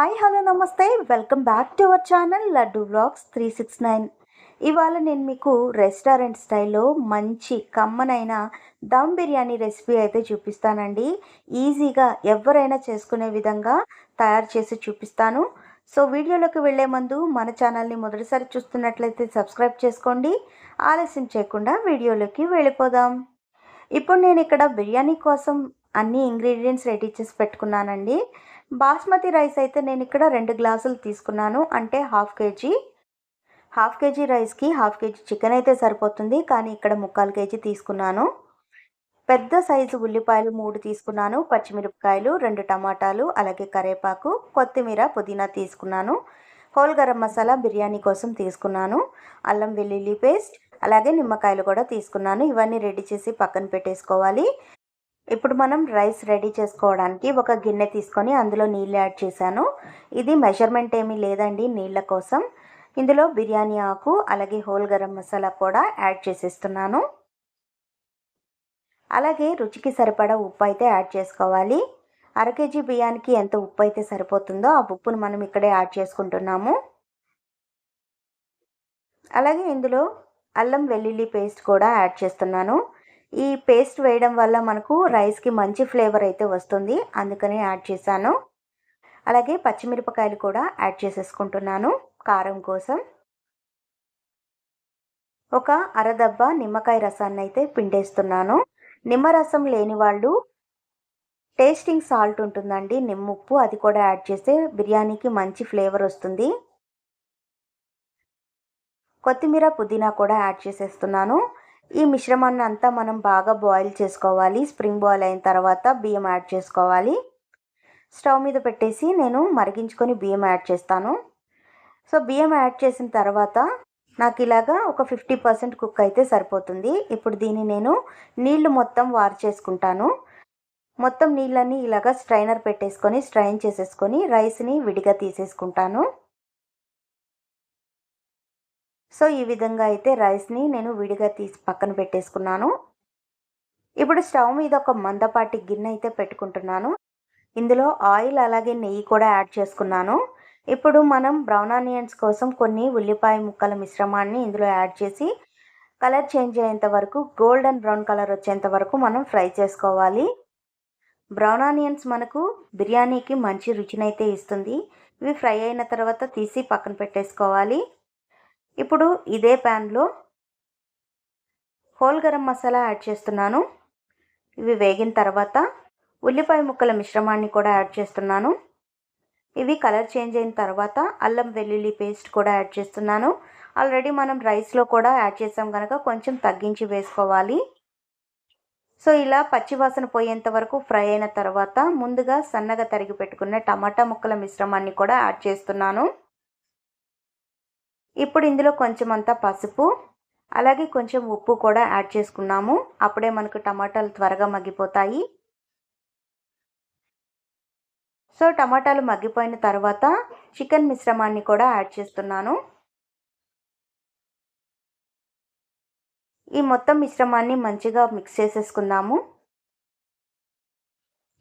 Hi hello నమస్తే. Welcome back to our channel laddu blogs three six nine. ఇవాళ నేను మీకు రెస్టారెంట్ స్టైల్లో మంచి కమ్మనైన దమ్ బిర్యానీ రెసిపీ అయితే చూపిస్తానండి. ఈజీగా ఎవరైనా చేసుకునే విధంగా తయారు చేసి చూపిస్తాను. సో వీడియోలోకి వెళ్ళే ముందు మన ఛానల్ని మొదటిసారి చూస్తున్నట్లయితే సబ్స్క్రైబ్ చేసుకోండి. ఆలస్యం చేయకుండా వీడియోలోకి వెళ్ళిపోదాం. ఇప్పుడు నేను ఇక్కడ బిర్యానీ కోసం అన్ని ఇంగ్రీడియంట్స్ రెడీ చేసి పెట్టుకున్నానండి. బాస్మతి రైస్ అయితే నేను ఇక్కడ రెండు గ్లాసులు తీసుకున్నాను. అంటే హాఫ్ కేజీ. హాఫ్ కేజీ రైస్కి హాఫ్ కేజీ చికెన్ అయితే సరిపోతుంది. కానీ ఇక్కడ ముక్కాలు కేజీ తీసుకున్నాను. పెద్ద సైజు ఉల్లిపాయలు మూడు తీసుకున్నాను. పచ్చిమిరపకాయలు రెండు టమాటాలు అలాగే కరేపాకు కొత్తిమీర పుదీనా తీసుకున్నాను. హోల్ గరం మసాలా బిర్యానీ కోసం తీసుకున్నాను. అల్లం వెల్లుల్లి పేస్ట్ అలాగే నిమ్మకాయలు కూడా తీసుకున్నాను. ఇవన్నీ రెడీ చేసి పక్కన పెట్టేసుకోవాలి. ఇప్పుడు మనం రైస్ రెడీ చేసుకోవడానికి ఒక గిన్నె తీసుకొని అందులో నీళ్ళు యాడ్ చేశాను. ఇది మెజర్మెంట్ ఏమీ లేదండి నీళ్ళ కోసం. ఇందులో బిర్యానీ ఆకు అలాగే హోల్ గరం మసాలా కూడా యాడ్ చేసేస్తున్నాను. అలాగే రుచికి సరిపడా ఉప్పు అయితే యాడ్ చేసుకోవాలి. అర కేజీ బియ్యానికి ఎంత ఉప్పు అయితే సరిపోతుందో ఆ ఉప్పును మనం ఇక్కడే యాడ్ చేసుకుంటున్నాము. అలాగే ఇందులో అల్లం వెల్లుల్లి పేస్ట్ కూడా యాడ్ చేస్తున్నాను. ఈ పేస్ట్ వేయడం వల్ల మనకు రైస్కి మంచి ఫ్లేవర్ అయితే వస్తుంది. అందుకని యాడ్ చేశాను. అలాగే పచ్చిమిరపకాయలు కూడా యాడ్ చేసేసుకుంటున్నాను కారం కోసం. ఒక అరదబ్బ నిమ్మకాయ రసాన్ని అయితే పిండేస్తున్నాను. నిమ్మరసం లేని వాళ్ళు టేస్టింగ్ సాల్ట్ ఉంటుందండి నిమ్ముప్పు అది కూడా యాడ్ చేస్తే బిర్యానీకి మంచి ఫ్లేవర్ వస్తుంది. కొత్తిమీర పుదీనా కూడా యాడ్ చేసేస్తున్నాను. ఈ మిశ్రమాన్ని అంతా మనం బాగా బాయిల్ చేసుకోవాలి. స్ప్రింగ్ బాయిల్ అయిన తర్వాత బియ్యం యాడ్ చేసుకోవాలి. స్టవ్ మీద పెట్టేసి నేను మరిగించుకొని బియ్యం యాడ్ చేస్తాను. సో బియ్యం యాడ్ చేసిన తర్వాత నాకు ఇలాగా ఒక ఫిఫ్టీ పర్సెంట్ కుక్ అయితే సరిపోతుంది. ఇప్పుడు దీన్ని నేను నీళ్ళు మొత్తం వార్ చేసుకుంటాను. మొత్తం నీళ్ళని ఇలాగా స్ట్రైనర్ పెట్టేసుకొని స్ట్రైన్ చేసేసుకొని రైస్ని విడిగా తీసేసుకుంటాను. సో ఈ విధంగా అయితే రైస్ని నేను విడిగా తీసి పక్కన పెట్టేసుకున్నాను. ఇప్పుడు స్టవ్ మీద ఒక మందపాటి గిన్నె అయితే పెట్టుకుంటున్నాను. ఇందులో ఆయిల్ అలాగే నెయ్యి కూడా యాడ్ చేసుకున్నాను. ఇప్పుడు మనం బ్రౌన్ ఆనియన్స్ కోసం కొన్ని ఉల్లిపాయ ముక్కల మిశ్రమాన్ని ఇందులో యాడ్ చేసి కలర్ చేంజ్ అయ్యేంత వరకు గోల్డెన్ బ్రౌన్ కలర్ వచ్చేంత వరకు మనం ఫ్రై చేసుకోవాలి. బ్రౌన్ ఆనియన్స్ మనకు బిర్యానీకి మంచి రుచినైతే ఇస్తుంది. ఇవి ఫ్రై అయిన తర్వాత తీసి పక్కన పెట్టేసుకోవాలి. ఇప్పుడు ఇదే ప్యాన్లో హోల్ గరం మసాలా యాడ్ చేస్తున్నాను. ఇవి వేగిన తర్వాత ఉల్లిపాయ ముక్కల మిశ్రమాన్ని కూడా యాడ్ చేస్తున్నాను. ఇవి కలర్ చేంజ్ అయిన తర్వాత అల్లం వెల్లుల్లి పేస్ట్ కూడా యాడ్ చేస్తున్నాను. ఆల్రెడీ మనం రైస్లో కూడా యాడ్ చేసాం కనుక కొంచెం తగ్గించి వేసుకోవాలి. సో ఇలా పచ్చివాసన పోయేంత వరకు ఫ్రై అయిన తర్వాత ముందుగా సన్నగా తరిగి పెట్టుకున్న టమాటా ముక్కల మిశ్రమాన్ని కూడా యాడ్ చేస్తున్నాను. ఇప్పుడు ఇందులో కొంచెం అంతా పసుపు అలాగే కొంచెం ఉప్పు కూడా యాడ్ చేసుకున్నాము. అప్పుడే మనకు టమాటాలు త్వరగా మగ్గిపోతాయి. సో టమాటాలు మగ్గిపోయిన తర్వాత చికెన్ మిశ్రమాన్ని కూడా యాడ్ చేస్తున్నాను. ఈ మొత్తం మిశ్రమాన్ని మంచిగా మిక్స్ చేసేసుకుందాము.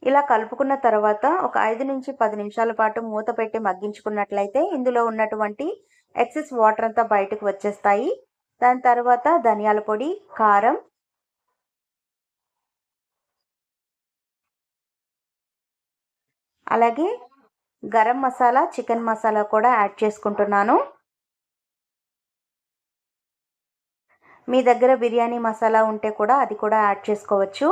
ఇలా కలుపుకున్న తర్వాత ఒక ఐదు నుంచి పది నిమిషాల పాటు మూత పెట్టి మగ్గించుకున్నట్లయితే ఇందులో ఉన్నటువంటి ఎక్సెస్ వాటర్ అంతా బయటకు వచ్చేస్తాయి. దాని తర్వాత ధనియాల పొడి కారం. అలాగే గరం మసాలా చికెన్ మసాలా కూడా యాడ్ చేసుకుంటున్నాను. మీ దగ్గర బిర్యానీ మసాలా ఉంటే కూడా అది కూడా యాడ్ చేసుకోవచ్చు.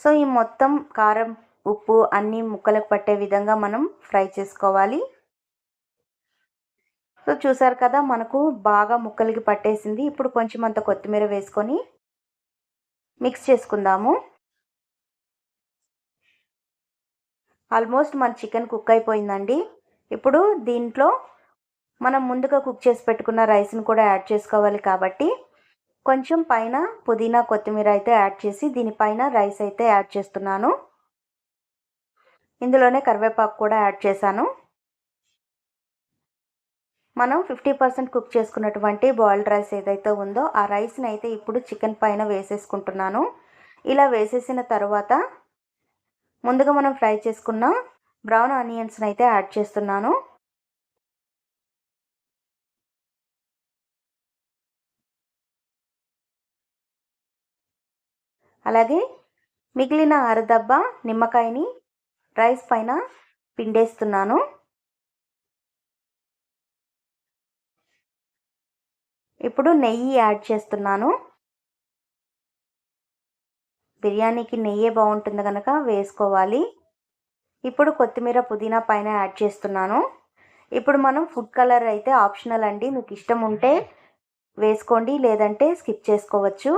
సో ఈ మొత్తం కారం ఉప్పు అన్నీ ముక్కలకు పట్టే విధంగా మనం ఫ్రై చేసుకోవాలి. సో చూసారు కదా మనకు బాగా ముక్కలకి పట్టేసింది. ఇప్పుడు కొంచెం అంత కొత్తిమీర వేసుకొని మిక్స్ చేసుకుందాము. ఆల్మోస్ట్ మన చికెన్ కుక్ అయిపోయిందండి. ఇప్పుడు దీంట్లో మనం ముందుగా కుక్ చేసి పెట్టుకున్న రైస్ని కూడా యాడ్ చేసుకోవాలి కాబట్టి కొంచెం పైన పుదీనా కొత్తిమీర అయితే యాడ్ చేసి దీనిపైన రైస్ అయితే యాడ్ చేస్తున్నాను. ఇందులోనే కరివేపాకు కూడా యాడ్ చేశాను. మనం ఫిఫ్టీ పర్సెంట్ కుక్ చేసుకున్నటువంటి బాయిల్డ్ రైస్ ఏదైతే ఉందో ఆ రైస్ని అయితే ఇప్పుడు చికెన్ పైన వేసేసుకుంటున్నాను. ఇలా వేసేసిన తర్వాత ముందుగా మనం ఫ్రై చేసుకున్న బ్రౌన్ ఆనియన్స్ని అయితే యాడ్ చేస్తున్నాను. అలాగే మిగిలిన అరదబ్బ నిమ్మకాయని రైస్ పైన పిండేస్తున్నాను. ఇప్పుడు నెయ్యి యాడ్ చేస్తున్నాను. బిర్యానీకి నెయ్యే బాగుంటుంది కనుక వేసుకోవాలి. ఇప్పుడు కొత్తిమీర పుదీనా పైన యాడ్ చేస్తున్నాను. ఇప్పుడు మనం ఫుడ్ కలర్ అయితే ఆప్షనల్ అండి. మీకు ఇష్టం ఉంటే వేసుకోండి లేదంటే స్కిప్ చేసుకోవచ్చు.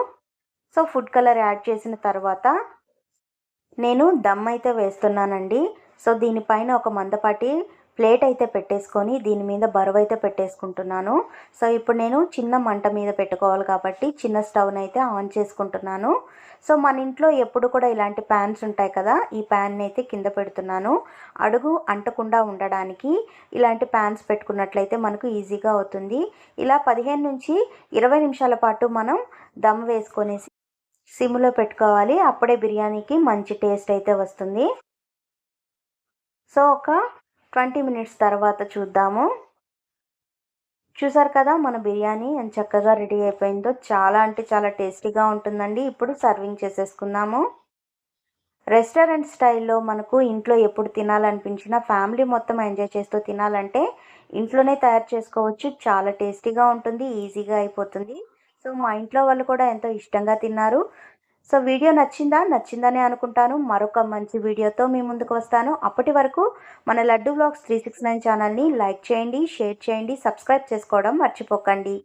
సో ఫుడ్ కలర్ యాడ్ చేసిన తర్వాత నేను దమ్ అయితే వేస్తున్నానండి. సో దీనిపైన ఒక మందపాటి ప్లేట్ అయితే పెట్టేసుకొని దీని మీద బరువు అయితే పెట్టేసుకుంటున్నాను. సో ఇప్పుడు నేను చిన్న మంట మీద పెట్టుకోవాలి కాబట్టి చిన్న స్టవ్ని అయితే ఆన్ చేసుకుంటున్నాను. సో మన ఇంట్లో ఎప్పుడు కూడా ఇలాంటి ప్యాన్స్ ఉంటాయి కదా ఈ ప్యాన్ని అయితే కింద పెడుతున్నాను. అడుగు అంటకుండా ఉండడానికి ఇలాంటి ప్యాన్స్ పెట్టుకున్నట్లయితే మనకు ఈజీగా అవుతుంది. ఇలా పదిహేను నుంచి ఇరవై నిమిషాల పాటు మనం దమ్ వేసుకొనేసి సిమ్లో పెట్టుకోవాలి. అప్పుడే బిర్యానీకి మంచి టేస్ట్ అయితే వస్తుంది. సో ఒక ట్వంటీ మినిట్స్ తర్వాత చూద్దాము. చూసారు కదా మన బిర్యానీ ఎంత చక్కగా రెడీ అయిపోయిందో. చాలా అంటే చాలా టేస్టీగా ఉంటుందండి. ఇప్పుడు సర్వింగ్ చేసేసుకుందాము. రెస్టారెంట్ స్టైల్లో మనకు ఇంట్లో ఎప్పుడు తినాలనిపించినా ఫ్యామిలీ మొత్తం ఎంజాయ్ చేస్తూ తినాలంటే ఇంట్లోనే తయారు చేసుకోవచ్చు. చాలా టేస్టీగా ఉంటుంది ఈజీగా అయిపోతుంది. సో మా ఇంట్లో వాళ్ళు కూడా ఎంతో ఇష్టంగా తిన్నారు. సో వీడియో నచ్చిందా? నచ్చిందనే అనుకుంటాను. మరొక మంచి వీడియోతో మీ ముందుకు వస్తాను. అప్పటి వరకు మన laddu blogs three six nine ఛానల్ని లైక్ చేయండి షేర్ చేయండి సబ్స్క్రైబ్ చేసుకోవడం మర్చిపోకండి.